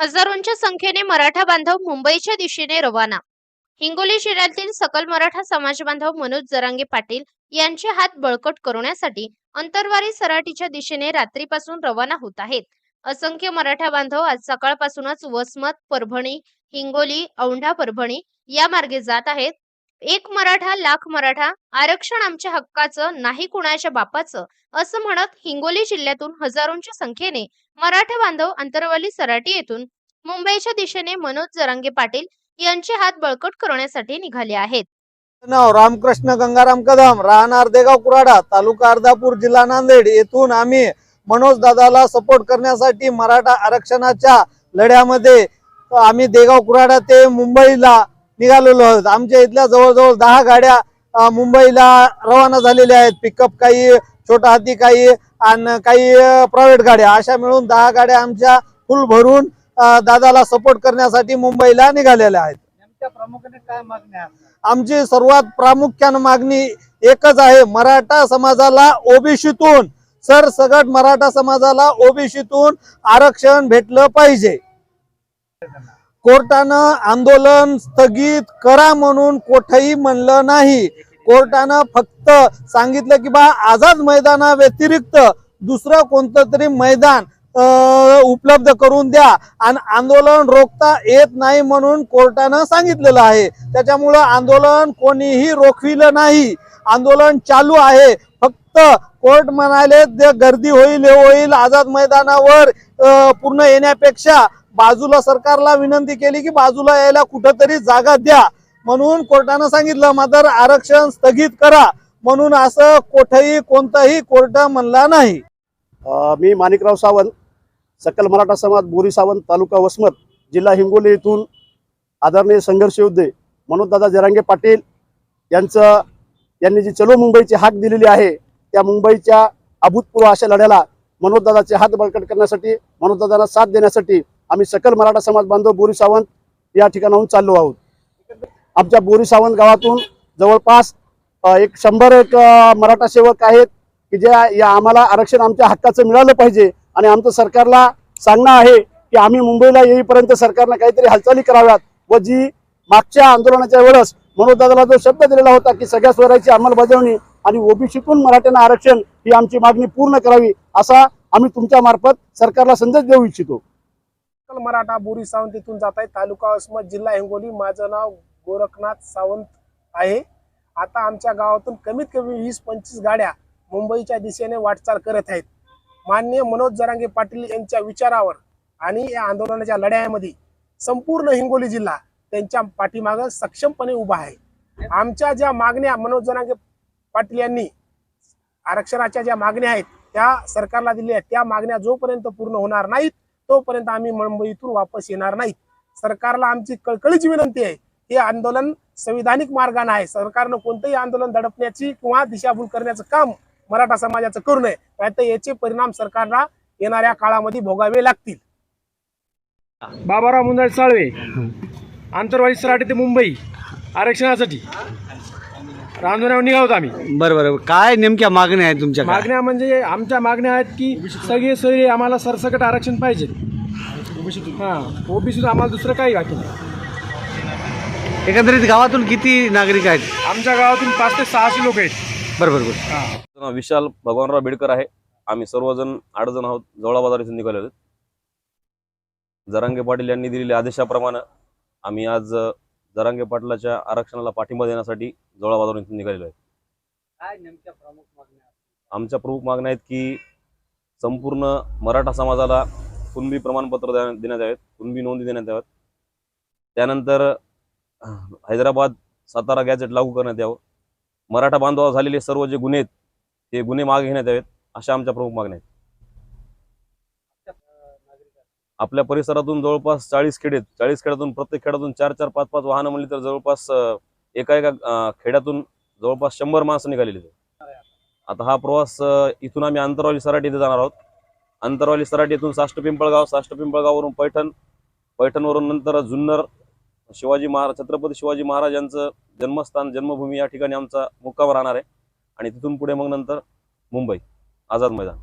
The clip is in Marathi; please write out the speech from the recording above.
हजारोंच्या संख्येने मराठा बांधव मुंबईच्या दिशेने रवाना. हिंगोली जिल्ह्यातील सकल मराठा समाज बांधव मनोज जरांगे पाटील यांचे हात बळकट करण्यासाठी अंतरवारी सराटीच्या दिशेने रात्रीपासून रवाना होत आहेत. असंख्य मराठा बांधव आज सकाळपासूनच वसमत परभणी हिंगोली औंढा परभणी या मार्गे जात आहेत. एक मराठा लाख मराठा आरक्षण आमच्या हक्काचं नाही कुणाच्या बापाचं असं म्हणत हिंगोली जिल्ह्यातून हजारोंच्या संख्येने मराठा बांधव अंतरवाली सराटी येथून मुंबईच्या दिशेने मनोज जरांगे पाटील यांचे हात बळकट करण्यासाठी निघाले आहेत. नाव रामकृष्ण गंगाराम कदम राहणार देगाव कुराडा तालुका अर्धापूर जिल्हा नांदेड. येथून आम्ही मनोज दादाला सपोर्ट करण्यासाठी मराठा आरक्षणाच्या लढ्यामध्ये आम्ही देगाव कुराडा ते मुंबईला निघालेलो आहोत. आमच्या इथल्या जवळजवळ दहा गाड्या मुंबईला रवाना झालेल्या आहेत. पिकअप काही छोटा हाती काही आणि काही प्रायव्हेट गाड्या. अशा मिळून दहा गाड्या आमच्या फुल भरून दादाला सपोर्ट करण्यासाठी मुंबईला निघालेल्या आहेत. आमची सर्वात प्रामुख्यानं मागणी एकच आहे मराठा समाजाला ओबीसीतून सरसगट मराठा समाजाला ओबीसीतून आरक्षण भेटलं पाहिजे. कोर्टानं आंदोलन स्थगित करा म्हणून कोठेही म्हणलं नाही. कोर्टानं फक्त सांगितलं की बा आझाद मैदाना व्यतिरिक्त दुसरं कोणतं तरी मैदान उपलब्ध करून द्या. आणि आंदोलन रोखता येत नाही म्हणून कोर्टानं सांगितलेलं आहे. त्याच्यामुळं आंदोलन कोणीही रोखविलं नाही. आंदोलन चालू आहे. फक्त कोर्ट म्हणाले गर्दी होईल हे होईल. आझाद मैदानावर पूर्ण येण्यापेक्षा बाजूला सरकारला विनंती केली की बाजूला यायला कुठंतरी जागा द्या. म्हणून कोर्टानं सांगितलं मात्र आरक्षण स्थगित करा. म्हणून असं कोठेही कोणताही कोर्ट म्हणला नाही. मी माणिकराव सावंत सकल मराठा समाज बोरी सावंत तालुका वसमत जिल्हा हिंगोली येथून आदरणीय संघर्ष योद्धे मनोजदादा जरांगे पाटील यांचं यांनी जी चलो मुंबईची हाक दिलेली आहे त्या मुंबईच्या अभूतपूर्व अशा लढ्याला मनोजदादाचे हात बळकट करण्यासाठी मनोजदादांना साथ देण्यासाठी आम्ही सकल मराठा समाज बांधव बोरी सावंत या ठिकाणाहून चाललो आहोत. आमच्या बोरी सावंत गावातून जवळपास एक शंभर एक मराठा सेवक आहेत की ज्या या आम्हाला आरक्षण आमच्या हक्काचं मिळालं पाहिजे आणि आमचं सरकारला सांगणं आहे की आम्ही मुंबईला येईपर्यंत सरकारनं काहीतरी हालचाली कराव्यात व जी मागच्या आंदोलनाच्या वेळेस मनोजदादाला जो शब्द दिलेला होता की सगळ्या स्वराची अंमलबजावणी आणि ओबीसीतून मराठ्यांना आरक्षण ही आमची मागणी पूर्ण करावी असा आम्ही तुमच्या मार्फत सरकारला संदेश देऊ इच्छितो. सकल मराठा बोरी सावंत इथून जात आहे तालुका वसमत जिल्हा हिंगोली. माझं नाव गोरखनाथ सावंत आहे. आता आमच्या गावातून कमीत कमी वीस पंचवीस गाड्या मुंबईच्या दिशेने वाटचाल करत आहेत. माननीय मनोज जरांगे पाटील यांच्या विचारावर आणि या आंदोलनाच्या लढ्यामध्ये संपूर्ण हिंगोली जिल्हा त्यांच्या पाठीमागं सक्षमपणे उभा आहे. आमच्या ज्या मागण्या मनोज जरांगे पाटील यांनी आरक्षणाच्या ज्या मागण्या आहेत त्या सरकारला दिल्या आहेत त्या मागण्या जोपर्यंत पूर्ण होणार नाहीत तोपर्यंत आम्ही मुंबईतून वापस येणार नाहीत. सरकारला आमची कळकळीची विनंती आहे. हे आंदोलन संविधानिक मार्गाने आहे. सरकारनं कोणतंही आंदोलन दडपण्याची किंवा दिशाभूल करण्याचं काम मराठा समाजाचं करू नये. नाहीतर याचे परिणाम सरकारला येणाऱ्या काळामध्ये भोगावे लागतील. बाबाराव मुंदळ साळवे आंतरवाडी सराटे ते मुंबई आरक्षणासाठी. रांजण्यावर निघावत आम्ही. बरं बरं. काय नेमक्या मागण्या आहेत तुमच्या काय? मागण्या म्हणजे आमच्या मागण्या आहेत की सगळे सगळे आम्हाला सरसकट आरक्षण पाहिजे. हां ओबीसी आम्हाला दुसरं काही बाकी नाही. एकंदरीत गावातून किती नागरिक आहेत? आमच्या गावातून पाच ते सहाशे लोक आहेत. बरं बरं बरं. माझं नाव विशाल भगवानराव बेडकर आहे. आम्ही सर्वजण आठ जण आहोत. जवळा बाजार इथून निघाले आहोत जरांगे पाटील यांनी दिलेल्या आदेशाप्रमाणे आम्ही आज अ, जरांगे पाटलाच्या आरक्षणाला पाठिंबा देण्यासाठी जवळा बाजार इथून निघालेलो आहे. काय नेमक्या प्रमुख मागण्या आमच्या प्रमुख मागण्या आहेत की संपूर्ण मराठा समाजाला कुणबी प्रमाणपत्र द्या- देण्यात यावेत कुणबी नोंदी देण्यात याव्यात त्यानंतर हैदराबाद सातारा गॅजेट लागू करण्यात यावं. मराठा बांधवावर झालेले सर्व जे गुन्हे आहेत ते गुन्हे मागे घेण्यात यावेत अशा आमच्या प्रमुख मागण्या आहेत. आपल्या परिसरातून जवळपास चाळीस खेडे आहेत. चाळीस खेड्यातून प्रत्येक खेड्यातून चार चार पाच पाच वाहनं म्हणली तर जवळपास एका एका खेड्यातून जवळपास शंभर माणसं निघालेली आता हा प्रवास इथून आम्ही अंतरवाली सराट इथे जाणार आहोत. अंतरवाली सराट इथून साष्ट पिंपळगाव साष्ट पिंपळगाववरून पैठण पैठणवरून नंतर जुन्नर शिवाजी महाराज छत्रपती शिवाजी महाराज यांचं जन्मस्थान जन्मभूमी या ठिकाणी आमचा मुक्काम राहणार आहे. आणि तिथून पुढे मग नंतर मुंबई आझाद मैदान.